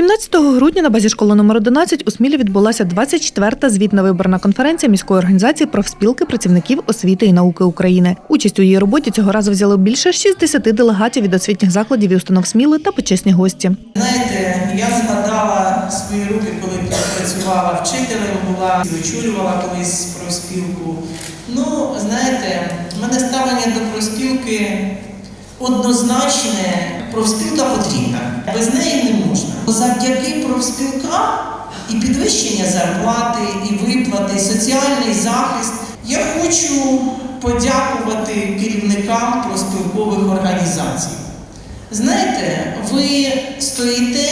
17 грудня на базі школи номер 11 у Смілі відбулася 24-та звітна виборна конференція міської організації профспілки працівників освіти і науки України. Участь у її роботі цього разу взяли більше 60 делегатів від освітніх закладів і установ Сміли та почесні гості. Знаєте, я згадала свої роки, коли працювала вчителем, була очолювала колись профспілку. Ну, знаєте, в мене ставлення до профспілки однозначне. Профспілка потрібна. Без неї не можна. Завдяки профспілкам і підвищення зарплати, і виплати, і соціальний захист. Я хочу подякувати керівникам профспілкових організацій. Знаєте, ви стоїте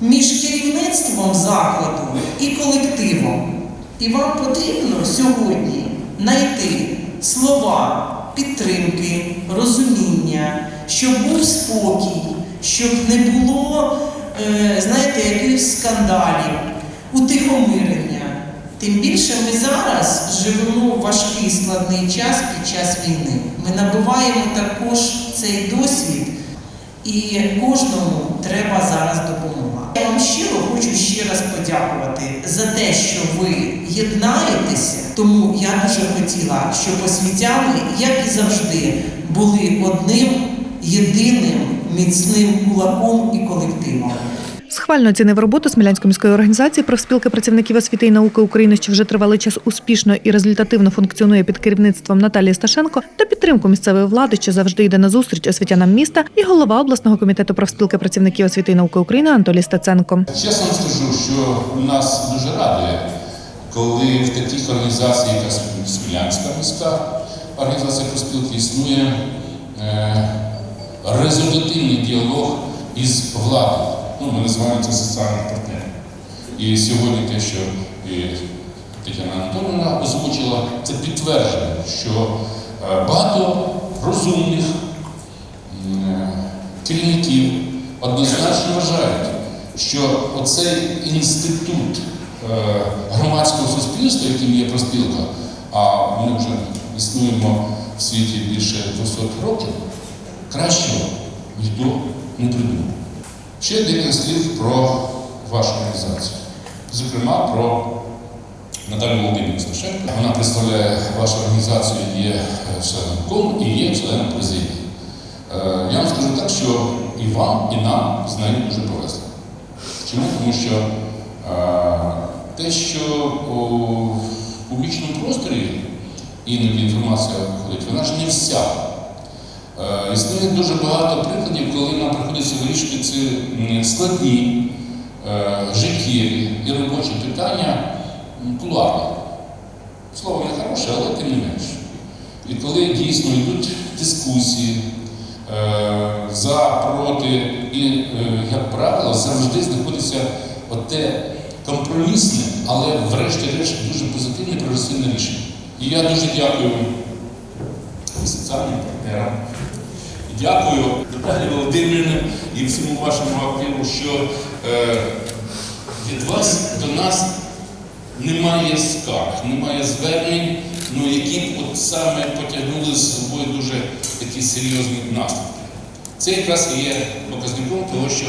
між керівництвом закладу і колективом. І вам потрібно сьогодні знайти слова підтримки, розуміння, щоб був спокій, щоб не було, е, знаєте, якихось скандалів, утихомирення. Тим більше ми зараз живемо в важкий складний час під час війни. Ми набуваємо також цей досвід, і кожному треба зараз допомога. Я вам щиро хочу ще раз подякувати за те, що ви єднаєтеся. Тому я дуже хотіла, щоб освітяни, як і завжди, були одним єдиним міцним кулаком і колективом. Схвально оцінив роботу Смілянської міської організації профспілки працівників освіти і науки України, що вже тривалий час успішно і результативно функціонує під керівництвом Наталії Сташенко та підтримку місцевої влади, що завжди йде на зустріч освітянам міста, і голова обласного комітету профспілки працівників освіти і науки України Анатолій Стеценко. Чесно вам скажу, що нас дуже радує, коли в таких організаціях, як Смілянська міська організація профспілки, існує е, результативний діалог із владою. Ну, ми називаємо це соціальним партнером. І сьогодні те, що Тетяна Анатолійовна озвучила, це підтверджує, що е, багато розумних е, керівників однозначно вважають, що оцей інститут е, громадського суспільства, яким є проспілка, а ми вже існуємо в світі більше 200 років, кращого ніхто не придумав. Ще декілька слів про вашу організацію. Зокрема, про Наталію Володимирівну Сташенко. Вона представляє вашу організацію, є е, членом КОМ і є членом президії. Е, Я вам скажу так, що і вам, і нам з нею дуже повезло. Чому? Тому що е, те, що у публічному просторі іноді інформація виходить, вона ж не вся. Е, Існує дуже багато прикладів, коли нам приходиться вирішити ці складні, е, життєві і робочі питання кулуарно. Слово не хороше, але тим не менше. І коли дійсно йдуть дискусії е, за, проти, і, як правило, завжди знаходиться оте компромісне, але врешті-решт дуже позитивне прогресивне рішення. І я дуже дякую і соціальним партнерам. Дякую Наталі Володимирівні і всьому вашому активу, що е, від вас до нас немає скарг, немає звернень, ну, які б от саме потягнули з собою дуже такі серйозні наслідки. Це якраз і є показником того, що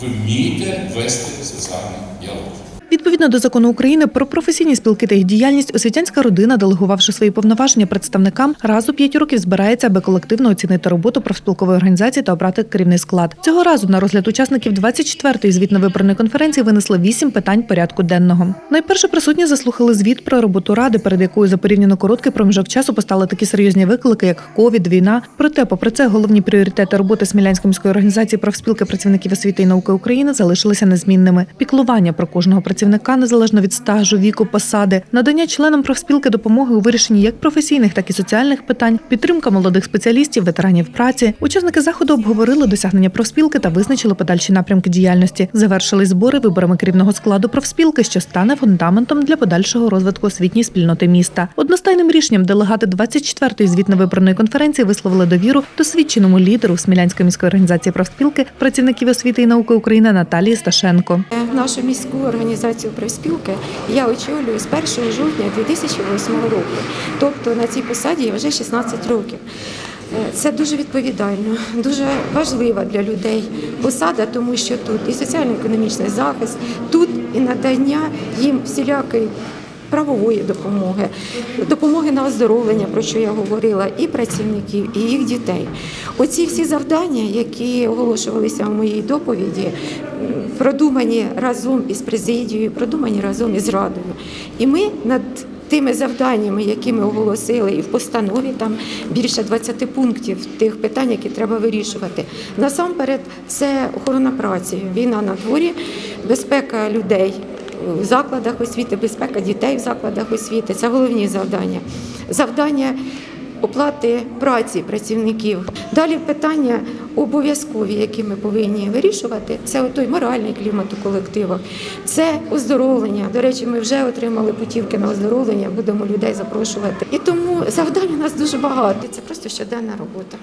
ви вмієте вести соціальний діалог. Відповідно до закону України про професійні спілки та їх діяльність, освітянська родина, делегувавши свої повноваження представникам, раз у п'ять років збирається, аби колективно оцінити роботу профспілкової організації та обрати керівний склад. Цього разу на розгляд учасників 24-ї звітно-виборної конференції винесли вісім питань порядку денного. Найперше присутні заслухали звіт про роботу ради, перед якою за порівняно короткий проміжок часу постали такі серйозні виклики, як ковід, війна. Проте, попри це, головні пріоритети роботи Смілянської міської організації профспілки працівників освіти і науки України залишилися незмінними. Піклування про кожного працівника незалежно від стажу, віку, посади, надання членам профспілки допомоги у вирішенні як професійних, так і соціальних питань, підтримка молодих спеціалістів, ветеранів праці. Учасники заходу обговорили досягнення профспілки та визначили подальші напрямки діяльності. Завершили збори виборами керівного складу профспілки, що стане фундаментом для подальшого розвитку освітньої спільноти міста. Одностайним рішенням делегати 24-ї звітно-виборної конференції висловили довіру досвідченому лідеру Смілянської міської організації профспілки працівників освіти і науки України Наталії Сташенко. Нашу міську організацію профспілки я очолюю з 1 жовтня 2008 року. Тобто на цій посаді я вже 16 років. Це дуже відповідально, дуже важлива для людей посада, тому що тут і соціально-економічний захист, тут і надання їм всілякої правової допомоги, допомоги на оздоровлення, про що я говорила, і працівників, і їх дітей. Оці всі завдання, які оголошувалися в моїй доповіді, продумані разом із президією, продумані разом із радою. І ми над тими завданнями, які ми оголосили, і в постанові там більше 20 пунктів тих питань, які треба вирішувати. Насамперед, це охорона праці, війна на дворі, безпека людей в закладах освіти, безпека дітей в закладах освіти. Це головні завдання. Завдання оплати праці працівників. Далі питання обов'язкові, які ми повинні вирішувати. Це той моральний клімат у колективах, це оздоровлення. До речі, ми вже отримали путівки на оздоровлення, будемо людей запрошувати. І тому завдань у нас дуже багато. Це просто щоденна робота.